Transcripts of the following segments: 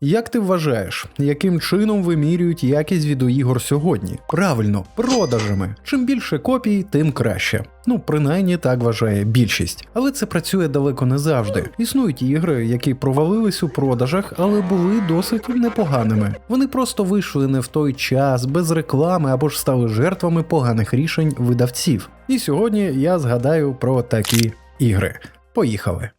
Як ти вважаєш, яким чином вимірюють якість відеоігор сьогодні? Правильно, продажами. Чим більше копій, тим краще. Ну, принаймні так вважає більшість. Але це працює далеко не завжди. Існують ігри, які провалились у продажах, але були досить непоганими. Вони просто вийшли не в той час, без реклами або ж стали жертвами поганих рішень видавців. І сьогодні я згадаю про такі ігри. Поїхали.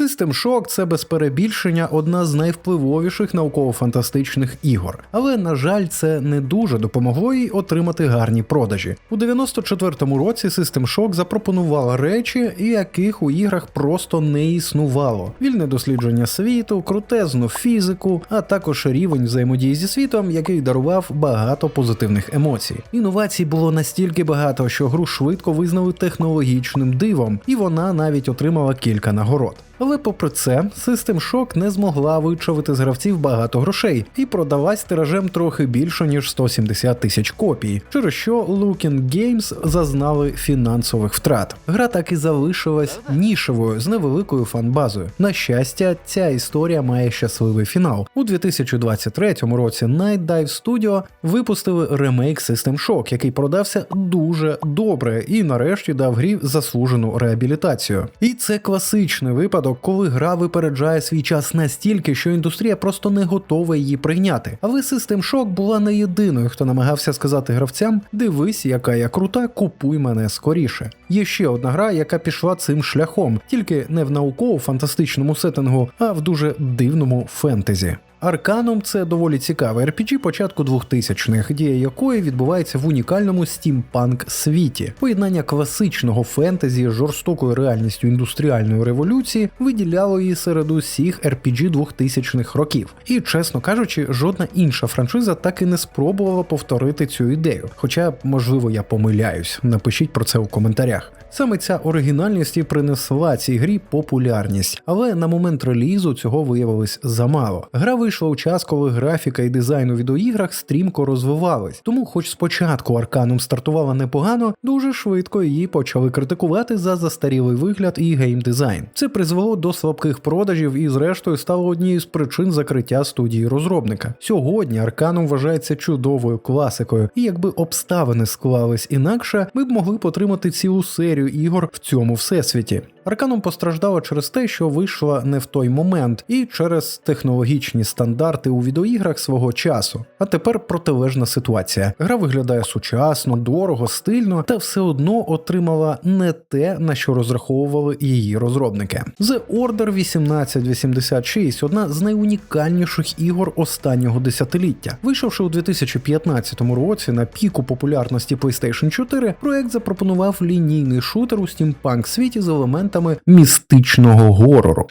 System Shock – це без перебільшення одна з найвпливовіших науково-фантастичних ігор, але на жаль, це не дуже допомогло їй отримати гарні продажі. У 94-му році System Shock запропонувала речі, яких у іграх просто не існувало: вільне дослідження світу, крутезну фізику, а також рівень взаємодії зі світом, який дарував багато позитивних емоцій. Інновацій було настільки багато, що гру швидко визнали технологічним дивом, і вона навіть отримала кілька нагород. Але попри це, System Shock не змогла вичавити з гравців багато грошей і продалась тиражем трохи більше ніж 170 тисяч копій, через що Looking Games зазнали фінансових втрат. Гра так і залишилась нішевою з невеликою фанбазою. На щастя, ця історія має щасливий фінал. У 2023 році Night Dive Studio випустили ремейк System Shock, який продався дуже добре і нарешті дав грі заслужену реабілітацію. І це класичний випадок, коли гра випереджає свій час настільки, що індустрія просто не готова її прийняти. Але System Shock була не єдиною, хто намагався сказати гравцям: дивись, яка я крута, купуй мене скоріше. Є ще одна гра, яка пішла цим шляхом, тільки не в науково-фантастичному сеттингу, а в дуже дивному фентезі. Арканом це доволі цікаве RPG початку 2000-х, дія якої відбувається в унікальному стімпанк світі. Поєднання класичного фентезі з жорстокою реальністю індустріальної революції виділяло її серед усіх RPG 2000-х років. І, чесно кажучи, жодна інша франшиза так і не спробувала повторити цю ідею. Хоча, можливо, я помиляюсь. Напишіть про це у коментарях. Саме ця оригінальність і принесла цій грі популярність, але на момент релізу цього виявилось замало. Гра у час, коли графіка і дизайн у відеоіграх стрімко розвивались. Тому, хоч спочатку Арканум стартувала непогано, дуже швидко її почали критикувати за застарілий вигляд і геймдизайн. Це призвело до слабких продажів і, зрештою, стало однією з причин закриття студії розробника. Сьогодні Арканум вважається чудовою класикою, і якби обставини склались інакше, ми б могли потримати цілу серію ігор в цьому всесвіті. Арканум постраждала через те, що вийшла не в той момент, і через технологічні стандарти у відеоіграх свого часу. А тепер протилежна ситуація. Гра виглядає сучасно, дорого, стильно, та все одно отримала не те, на що розраховували її розробники. The Order 1886 одна з найунікальніших ігор останнього десятиліття. Вийшовши у 2015 році на піку популярності PlayStation 4, проект запропонував лінійний шутер у стімпанк світі з елементами містичного горору.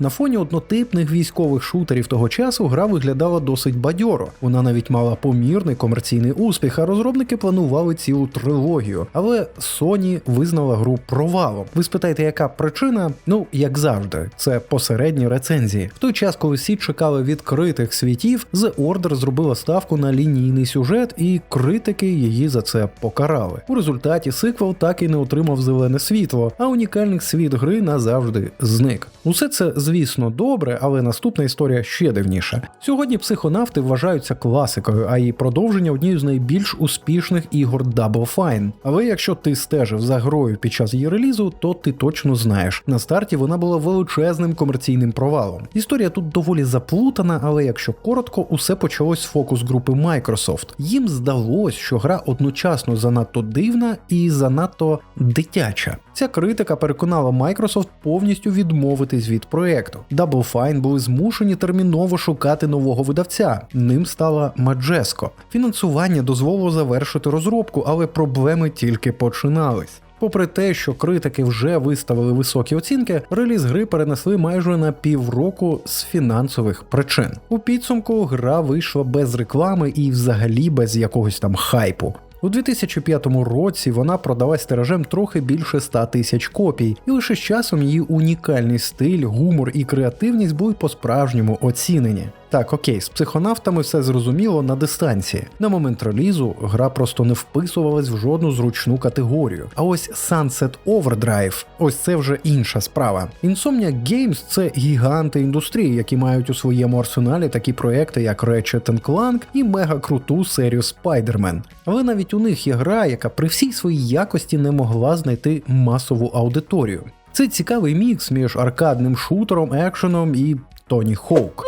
На фоні однотипних військових шутерів того часу гра виглядала досить бадьоро. Вона навіть мала помірний комерційний успіх, а розробники планували цілу трилогію. Але Sony визнала гру провалом. Ви спитаєте, яка причина? Ну, як завжди, це посередні рецензії. В той час, коли всі чекали відкритих світів, The Order зробила ставку на лінійний сюжет, і критики її за це покарали. У результаті сиквел так і не отримав зелене світло, а унікальний світ гри назавжди зник. Усе це звісно, добре, але наступна історія ще дивніша. Сьогодні психонавти вважаються класикою, а її продовження однією з найбільш успішних ігор Double Fine. Але якщо ти стежив за грою під час її релізу, то ти точно знаєш. На старті вона була величезним комерційним провалом. Історія тут доволі заплутана, але якщо коротко, усе почалось з фокус групи Microsoft. Їм здалось, що гра одночасно занадто дивна і занадто дитяча. Ця критика переконала Microsoft повністю відмовитись від проекту. Double Fine були змушені терміново шукати нового видавця. Ним стала Majesco. Фінансування дозволило завершити розробку, але проблеми тільки починались. Попри те, що критики вже виставили високі оцінки, реліз гри перенесли майже на півроку з фінансових причин. У підсумку гра вийшла без реклами і взагалі без якогось там хайпу. У 2005 році вона продалась тиражем трохи більше 100 тисяч копій, і лише з часом її унікальний стиль, гумор і креативність були по-справжньому оцінені. Так, окей, з психонавтами все зрозуміло на дистанції. На момент релізу гра просто не вписувалась в жодну зручну категорію. А ось Sunset Overdrive – ось це вже інша справа. Insomniac Games – це гіганти індустрії, які мають у своєму арсеналі такі проекти, як Ratchet Clank і мега круту серію Spider-Man. Але навіть у них є гра, яка при всій своїй якості не могла знайти масову аудиторію. Це цікавий мікс між аркадним шутером, екшеном і Тоні Хоук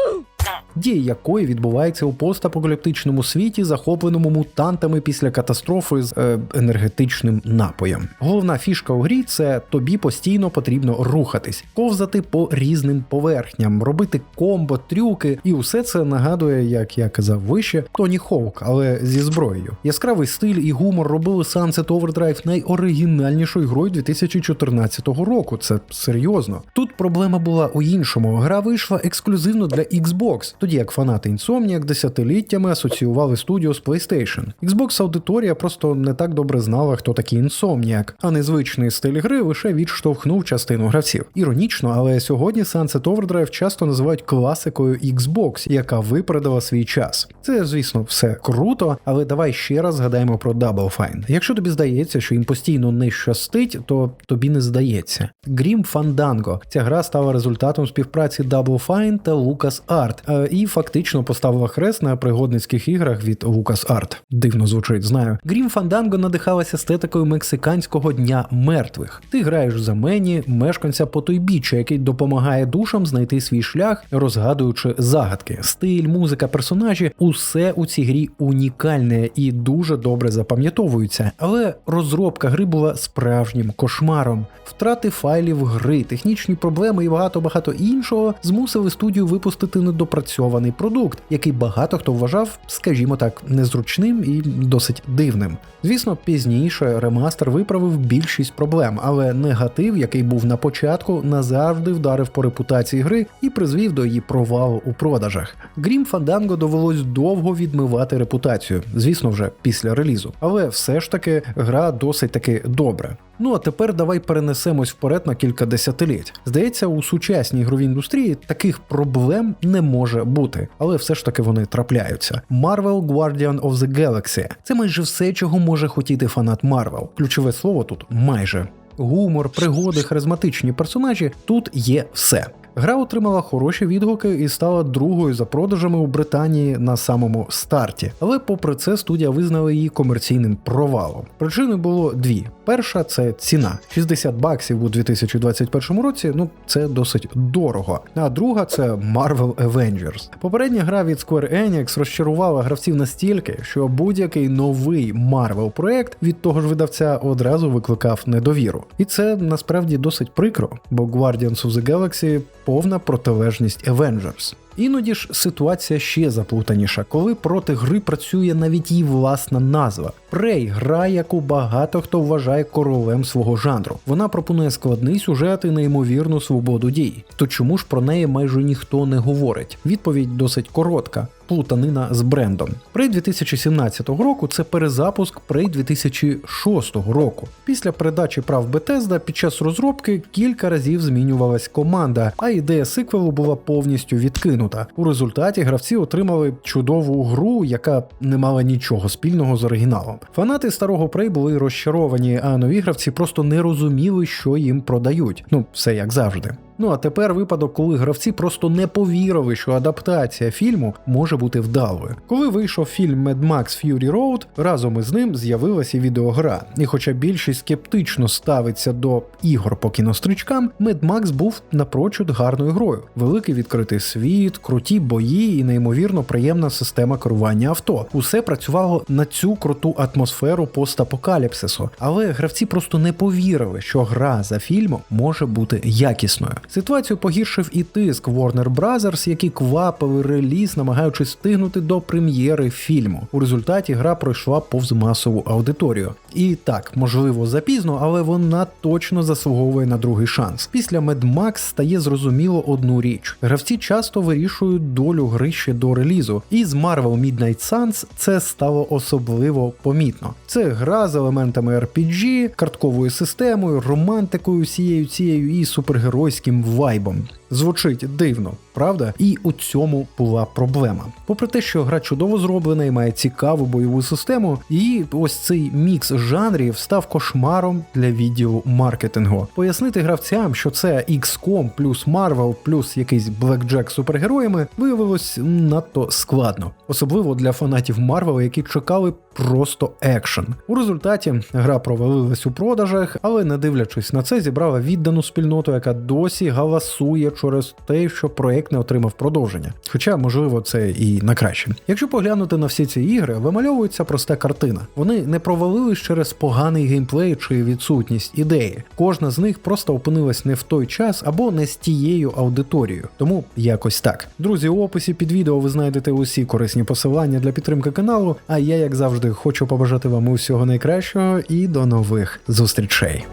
дія якої відбувається у постапокаліптичному світі, захопленому мутантами після катастрофи з е, енергетичним напоєм. Головна фішка у грі це тобі постійно потрібно рухатись, ковзати по різним поверхням, робити комбо, трюки, і усе це нагадує, як я казав вище, Тоні Хоук, але зі зброєю. Яскравий стиль і гумор робили Sunset Overdrive найоригінальнішою грою 2014 року. Це серйозно. Тут проблема була у іншому. Гра вийшла ексклюзивно для Xbox тоді як фанати Insomniac десятиліттями асоціювали студію з PlayStation. Xbox аудиторія просто не так добре знала, хто такий Insomniac, а незвичний стиль гри лише відштовхнув частину гравців. Іронічно, але сьогодні Sunset Overdrive часто називають класикою Xbox, яка випередила свій час. Це, звісно, все круто, але давай ще раз згадаємо про Double Fine. Якщо тобі здається, що їм постійно не щастить, то тобі не здається. Grim Fandango. Ця гра стала результатом співпраці Double Fine та LucasArt і фактично поставила хрест на пригодницьких іграх від LucasArt. Дивно звучить, знаю. Грім Фанданго надихалася естетикою мексиканського дня мертвих. Ти граєш за мені, мешканця потойбіччя, який допомагає душам знайти свій шлях, розгадуючи загадки. Стиль, музика, персонажі усе у цій грі унікальне і дуже добре запам'ятовується. Але розробка гри була справжнім кошмаром. Втрати файлів гри, технічні проблеми і багато багато іншого змусили студію випустити недопрацьовані збалансований продукт, який багато хто вважав, скажімо так, незручним і досить дивним. Звісно, пізніше ремастер виправив більшість проблем, але негатив, який був на початку, назавжди вдарив по репутації гри і призвів до її провалу у продажах. Грім Фанданго довелось довго відмивати репутацію, звісно, вже після релізу, але все ж таки гра досить таки добра. Ну а тепер давай перенесемось вперед на кілька десятиліть. Здається, у сучасній ігровій індустрії таких проблем не може бути, але все ж таки вони трапляються. Marvel Guardian of the Galaxy це майже все, чого може хотіти фанат Marvel. Ключове слово тут майже. Гумор, пригоди, харизматичні персонажі тут є все. Гра отримала хороші відгуки і стала другою за продажами у Британії на самому старті. Але, попри це, студія визнала її комерційним провалом. Причини було дві: перша це ціна 60 баксів у 2021 році. Ну це досить дорого. А друга це Marvel Avengers. Попередня гра від Square Enix розчарувала гравців настільки, що будь-який новий Marvel проект від того ж видавця одразу викликав недовіру. І це насправді досить прикро, бо Guardians of the Galaxy повна протилежність Avengers. Іноді ж ситуація ще заплутаніша, коли проти гри працює навіть її власна назва. Prey – гра, яку багато хто вважає королем свого жанру. Вона пропонує складний сюжет і неймовірну свободу дій. То чому ж про неї майже ніхто не говорить? Відповідь досить коротка плутанина з брендом. Prey 2017 року це перезапуск Prey 2006 року. Після передачі прав Bethesda під час розробки кілька разів змінювалась команда, а ідея сиквелу була повністю відкинута. У результаті гравці отримали чудову гру, яка не мала нічого спільного з оригіналом. Фанати старого Prey були розчаровані, а нові гравці просто не розуміли, що їм продають. Ну, все як завжди. Ну а тепер випадок, коли гравці просто не повірили, що адаптація фільму може бути вдалою. Коли вийшов фільм Mad Max Fury Road, разом із ним з'явилася відеогра. І хоча більшість скептично ставиться до ігор по кінострічкам, Mad Max був напрочуд гарною грою. Великий відкритий світ, круті бої і неймовірно приємна система керування авто. Усе працювало на цю круту атмосферу постапокаліпсису, але гравці просто не повірили, що гра за фільмом може бути якісною. Ситуацію погіршив і тиск Warner Bros., які квапили реліз, намагаючись встигнути до прем'єри фільму. У результаті гра пройшла повз масову аудиторію. І так, можливо, запізно, але вона точно заслуговує на другий шанс. Після Mad Max стає зрозуміло одну річ: гравці часто вирішують долю гри ще до релізу. І з Marvel Midnight Suns це стало особливо помітно. Це гра з елементами RPG, картковою системою, романтикою, всією цією і супергеройським вайбом. Звучить дивно, правда? І у цьому була проблема. Попри те, що гра чудово зроблена і має цікаву бойову систему, і ось цей мікс жанрів став кошмаром для відділу маркетингу. Пояснити гравцям, що це XCOM плюс Marvel плюс якийсь Blackjack супергероями, виявилось надто складно, особливо для фанатів Марвел, які чекали просто екшен. У результаті гра провалилась у продажах, але не дивлячись на це, зібрала віддану спільноту, яка досі галасує через те, що проект не отримав продовження. Хоча, можливо, це і на краще. Якщо поглянути на всі ці ігри, вимальовується проста картина. Вони не провалились через поганий геймплей чи відсутність ідеї. Кожна з них просто опинилась не в той час або не з тією аудиторією. Тому якось так. Друзі, у описі під відео ви знайдете усі корисні посилання для підтримки каналу. А я, як завжди, хочу побажати вам усього найкращого і до нових зустрічей.